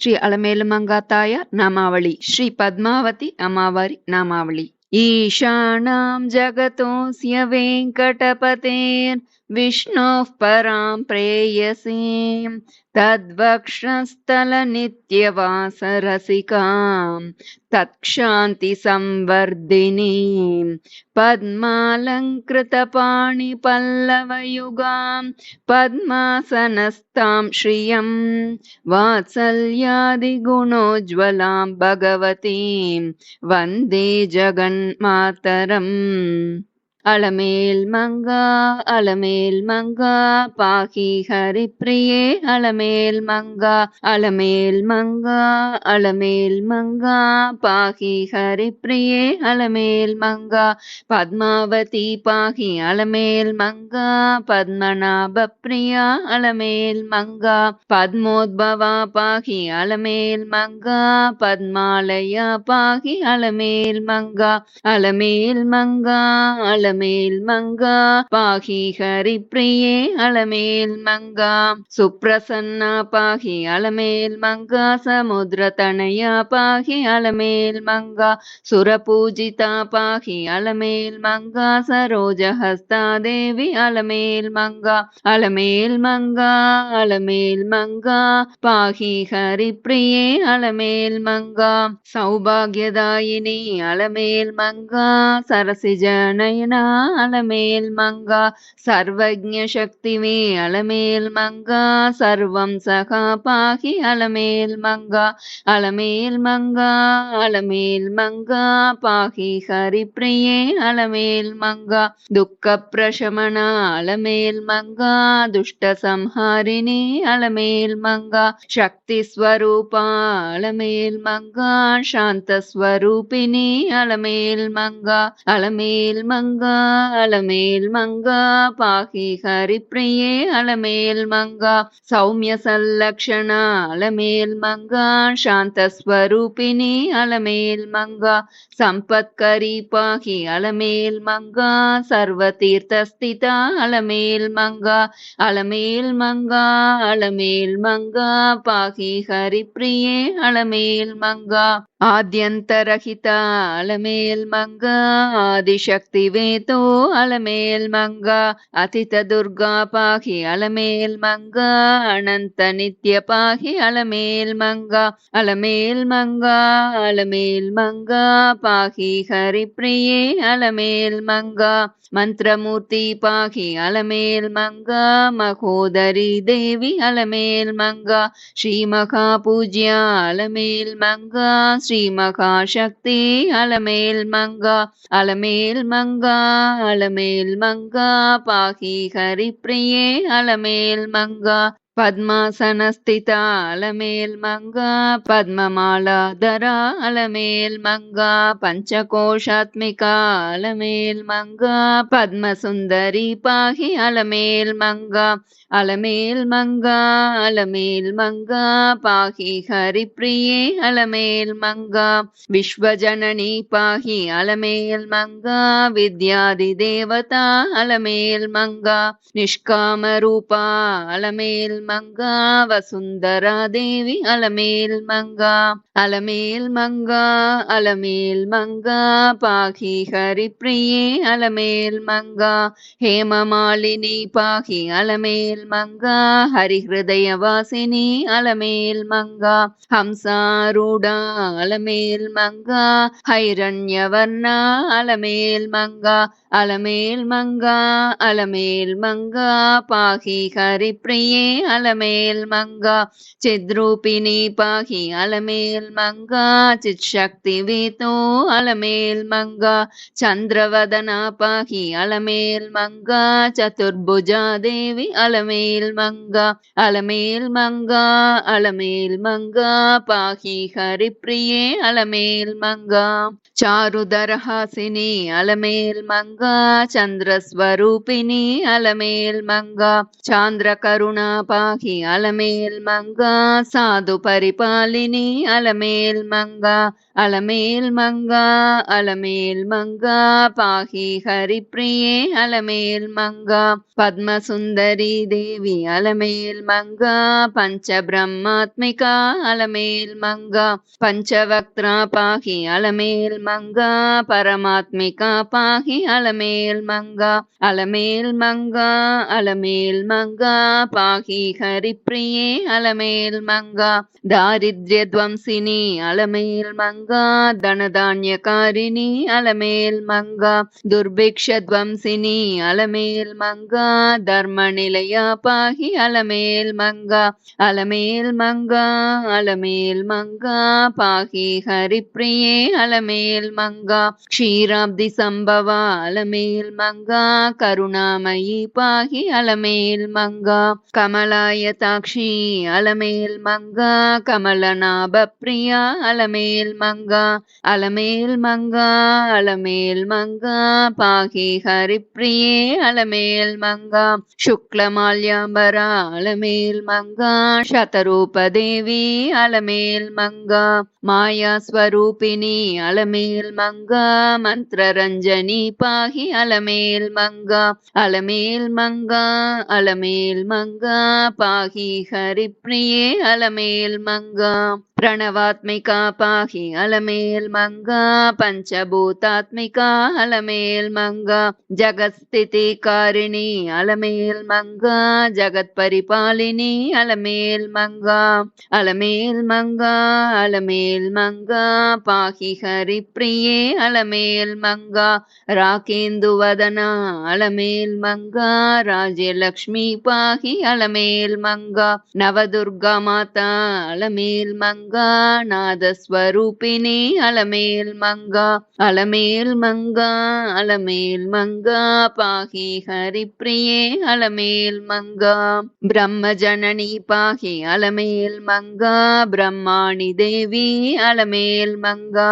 శ్రీ అలమేలుమంగాతాయ నామావళి. శ్రీ పద్మావతి అమ్మవారి నామావళి. ఈశానాం జగతోస్య వెంకటపతేర్ విష్ణోః పరాం ప్రేయసీం. तद्वक्षस्थलनित्यवासरसिकां तत्क्षान्तिसंवर्धिनीं। पद्मालङ्कृतपाणिपल्लवयुगां पद्मासनस्तां श्रियं वात्सल्यादिगुणोज्ज्वलां भगवतीं वन्दे जगन्मातरम् அலமேல் மங்கா அலமேல் மங்கா பாகி ஹரிப்பிரியே அலமேல் மங்கா அலமேல் மங்கா அலமேல் மங்கா பாகி ஹரிப்பிரியே அலமேல் மங்கா பத்மாவதி பாகி அலமேல் மங்கா பத்மநாப பிரியா அலமேல் மங்கா பத்மோத்பவா பாகி அலமேல் மங்கா பத்மாலயா பாகி அலமேல் மங்கா அலமேல் மங்கா அல அலமேல் மங்கா. பாகி ஹரிப்பிரியே அலமேல் மங்கா. சுப்ரசன்னா பாகி அலமேல் மங்கா. சமுத்திர தனயா பாகி அலமேல் மங்கா. சுரபூஜிதா பாகி அலமேல் மங்கா. சரோஜஹஸ்தா தேவி அலமேல் மங்கா. அலமேல் மங்கா அலமேல் மங்கா. பாகி ஹரிப்பிரியே அலமேல் மங்கா. சௌபாகியதாயினி அலமேல் மங்கா. சரசிஜ நயன அலமேல் மங்கா சர்வஜ சக்திவே அலமேல் மங்கா சர்வம் சகா பாகி அலமேல் மங்கா அலமேல் மங்கா அலமேல் மங்கா பாகி ஹரிப்பிரியே அலமேல் மங்கா துக்க பிரசமண அலமேல் மங்கா துஷ்ட சம்ஹாரிணி அலமேல் மங்கா சக்தி ஸ்வரூபா அலமேல் மங்கா சாந்த ஸ்வரூபிணி அலமேல் மங்கா அலமேல் மங்கா அலமேல் மங்கா பாகி ஹரிப்பிரியே அலமேல் மங்கா சௌமிய சல்லக்ஷண அலமேல் மங்கா சாந்த ஸ்வரூபிணி அலமேல் மங்கா சம்பத்கரி பாகி அலமேல் மங்கா சர்வ தீர்த்தஸ்திதா அலமேல் மங்கா அலமேல் மங்கா அலமேல் மங்கா பாகி ஹரிப்பிரியே ஆத்யந்தரகிதா அலமேல் மங்கா ஆதிசக்தி வேதோ அலமேல் மங்கா அதித துர்கா பாகி அலமேல் மங்கா அனந்த நித்ய பாகி அலமேல் மங்கா அலமேல் மங்கா அலமேல் மங்கா பாகி ஹரிப்பிரியே அலமேல் மங்கா மந்திரமூர்த்தி பாகி அலமேல் மங்கா மகோதரி தேவி அலமேல் மங்கா ஸ்ரீ மகா பூஜ்யா அலமேல் மங்கா ஸ்ரீ மகாசக்தி அலமேல் மங்கா அலமேல் மங்கா அலமேல் மங்கா பாகி ஹரிப்பிரியே அலமேல் மங்கா. पद्मासनस्थितालमेल्मङ्गा पद्ममालाधरालमेल्मङ्गा पञ्चकोशात्मिकालमेल्मङ्गा पद्मसुन्दरी पाहि अलमेल्मङ्गा अलमेल्मङ्गा अलमेल्मङ्गा पाहि हरिप्रिये अलमेल्मङ्गा विश्वजननी पाहि अलमेल्मङ्गा विद्यादिदेवता अलमेल्मङ्गा निष्कामरूपा अलमेल् மங்கா வசுந்தரா தேவி அலமேல் மங்கா. அலமேல் மங்கா அலமேல் மங்கா. பாகி ஹரிப்பிரியே அலமேல் மங்கா. ஹேமமாலினி பாகி அலமேல் மங்கா. ஹரிஹய வாசினி அலமேல் மங்கா. ஹம்சாரூடா அலமேல் மங்கா. ஹைரண்யவர்ணா அலமேல் மங்கா. அலமேல் மங்கா அலமேல் மங்கா. பாகி ஹரிப்பிரியே அலமேல் மங்கா. சித்ரூபிணி பாகி அலமேல் மங்கா. சித் சக்தி வீத்தோ அலமேல் மங்கா. சந்திரவதனா பாகி அலமேல் மங்கா. சதுர்புஜா தேவி அலமேல் மங்கா. அலமேல் மங்கா அலமேல் மங்கா. பாகி ஹரிப்ரியே அலமேல் மங்கா. चारुदरहासिनी अलमेल् मङ्गा चन्द्रस्वरूपिणी अलमेल् मङ्गा चान्द्रकरुणापा பாகி அலமேல் மங்கா சாது பரிபாலினி அலமேல் மங்கா அலமேல் மங்கா அலமேல் மங்கா பாகி ஹரிப்ரியே அலமேல் மங்கா பத்மசுந்தரி தேவி அலமேல் மங்கா பஞ்ச பிரம்மாத்மிகா அலமேல் மங்கா பஞ்சவக்த்ரா பாகி அலமேல் மங்கா பரமாத்மிகா பாகி அலமேல் மங்கா அலமேல் மங்கா அலமேல் மங்கா பாகி ஹரிப்பிரியே அலமேல் மங்கா. தாரித்ய துவம்சினி அலமேல் மங்கா. தனதான்யகாரிணி அலமேல் மங்கா. துர்பிக்ஷ துவம்சினி அலமேல் மங்கா. தர்ம நிலையா பாகி அலமேல் மங்கா. அலமேல் மங்கா அலமேல் மங்கா. பாகி ஹரிப்பிரியே அலமேல் மங்கா. க்ஷீராப்தி சம்பவா அலமேல் மங்கா. கருணாமயி பாகி அலமேல் மங்கா. கமலா கமலாயதாட்சி அலமேல் மங்கா கமலநாப பிரியா அலமேல் மங்கா அலமேல் மங்கா அலமேல் மங்கா பாகி ஹரிப்பிரியே அலமேல் மங்கா சுக்லமால்யாம்பரா அலமேல் மங்கா சதரூப தேவி அலமேல் மங்கா மாயாஸ்வரூபிணி அலமேல் மங்கா மந்திரரஞ்சனி பாகி அலமேல் மங்கா அலமேல் மங்கா அலமேல் மங்கா பாகி ஹரிப்ரியே அலமேல் மங்கா. प्रणवात्मिका पाहि अलमेल्मङ्गा पञ्चभूतात्मिका अलमेल्मङ्गा जगत्स्थितिकारिणी अलमेल्मङ्गा जगत्परिपालिनी अलमेल्मङ्गा अलमेल्मङ्गा अलमेल्मङ्गा पाहि हरिप्रिये अलमेल्मङ्गा राकेन्दुवदना अलमेल्मङ्गा राजलक्ष्मी पाहि अलमेल्मङ्गा नवदुर्गा माता अलमेल्मङ्गा மங்கா நாதஸ்வரூபினே அலமேல் மங்கா. அலமேல் மங்கா அலமேல் மங்கா. பாகி ஹரிப்பிரியே அலமேல் மங்கா. பிரம்ம ஜனனி பாகி அலமேல் மங்கா. பிரம்மாணி தேவி அலமேல் மங்கா.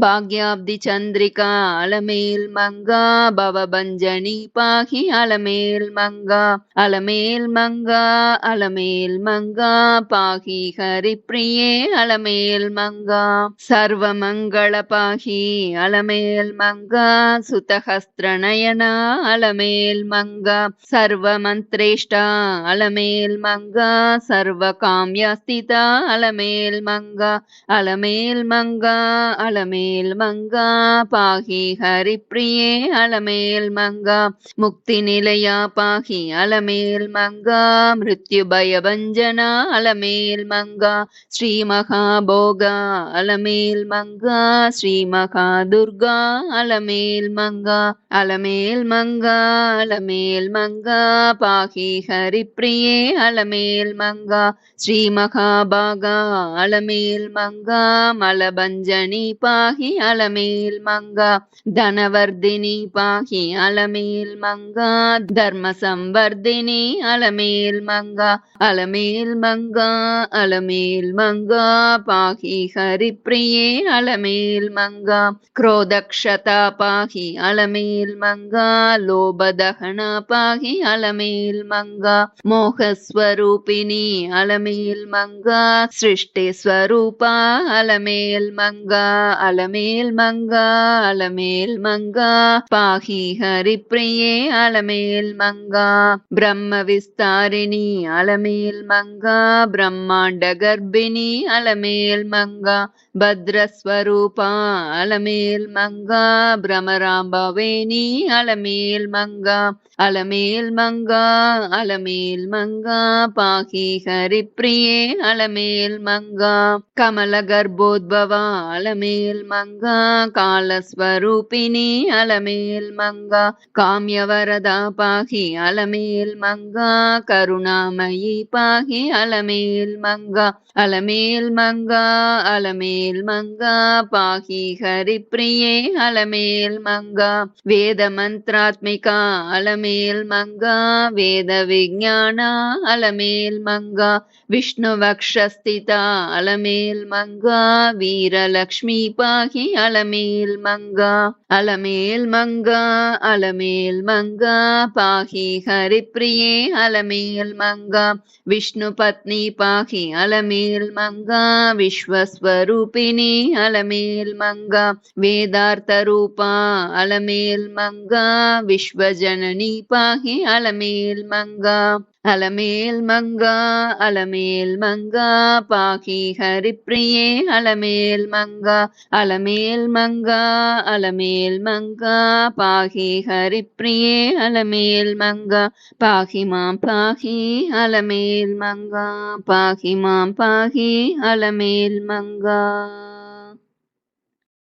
பாக்யாப்தி சந்திரிகா அலமேல் மங்கா. பவபஞ்சனி பாகி அலமேல் மங்கா. அலமேல் மங்கா அலமேல் மங்கா. பாகி ஹரிப்பிரியே அலமேல் மங்கா சர்வமங்கள பாகி அலமேல் மங்கா சுதஹஸ்திரணயனா அலமேல் மங்கா சர்வமந்திரேஷ்டா அலமேல் மங்கா சர்வ காமியாஸ்திதா அலமேல் மங்கா அலமேல் மங்கா அலமேல் மங்கா பாகி ஹரிப்பிரியே அலமேல் மங்கா முக்தி நிலையா பாகி அலமேல் மங்கா மிருத்யு பயபஞ்சனா அலமேல் மங்கா ஸ்ரீமக மகாபோகா அலமேல் மங்கா ஸ்ரீ மகா துர்கா அலமேல் மங்கா அலமேல் மங்கா அலமேல் மங்கா பாகி ஹரிப்ரியே அலமேல் மங்கா ஸ்ரீ மகாபாகா அலமேல் மங்கா மலபஞ்சனி பாகி அலமேல் மங்கா தனவர்தினி பாகி அலமேல் மங்கா தர்ம ಸಂವರ್ಧಿನಿ ಅಲಮೇಲ್ ಮಂಗ ಅಲಮೇಲ್ ಮಂಗ ಅಲಮೇಲ್ ಮಂಗ ధర్మ సంవర్ధిని అలమేల్ మంగా అలమేల్ మంగా అలమేల్ మంగా పాహి హరిప్రియే అలమేల్ మంగా క్రోధక్షత పాహి అలమేల్ మంగా లోభదహన పాహి అలమేల్ మంగా మోహస్వరూపిణి అలమేల్ మంగా సృష్టి స్వరూప Alamel Manga Alamel Manga Alamel Manga la miel, manga, ಭದ್ರಸ್ವರೂಪಾ ಅಲಮೇಲ್ ಮಂಗಾ ಭ್ರಮರಾಂಬವೇ ನೀ ಅಲಮೇಲ್ ಮಂಗಾ ಅಲಮೇಲ್ ಮಂಗಾ ಅಲಮೇಲ್ ಮಂಗಾ ಪಾಹಿ ಹರಿಪ್ರಿಯೇ ಅಲಮೇಲ್ ಮಂಗಾ ಕಮಲ ಗರ್ಭೋದ್ಭವ ಅಲಮೇಲ್ ಮಂಗಾ ಕಾಲಸ್ವರೂಪಿಣಿ ಅಲಮೇಲ್ ಮಂಗಾ ಕಾಮ್ಯವರದ ಪಾಹಿ ಅಲಮೇಲ್ ಮಂಗಾ ಕರುಣಾಮಯಿ ಪಾಹಿ ಅಲಮೇಲ್ ಮಂಗಾ ಅಲಮೇಲ್ ಮಂಗಾ ಅಲಮೇಲ್ मङ्गा पाहि हरि प्रिये அலமேல் மங்கா. வேத மந்திராத்மிகா அலமேல் மங்கா. வேத விஜானா அலமேல் विष्णु वक्षस्थिता अलमेल् मङ्गा वीर लक्ष्मी पाहि अलमेल् मङ्गा अलमेल् मङ्गा अलमेल् मङ्गा पाहि हरि प्रिये अलमेल् मङ्गा विष्णु पत्नी पाहि अलमेल् मङ्गा विश्वस्वरूप மங்கா விஸ்வஸ்வரூபிணி அலமேல் மங்கா வேதார்த்த ரூபா அலமேல் மங்கா விஸ்வஜனனி பாகி அலமேல் மங்கா. அலமேல் மங்கா அலமேல் மங்கா பாகி ஹரிப்ரியே அலமேல் மங்கா அலமேல் மங்கா அலமேல் மங்கா பாகி ஹரிப்ரியே அலமேல் மங்கா பாகி மாம் பாகி அலமேல் மங்கா பாகி மாம் பாகி அலமேல் மங்கா.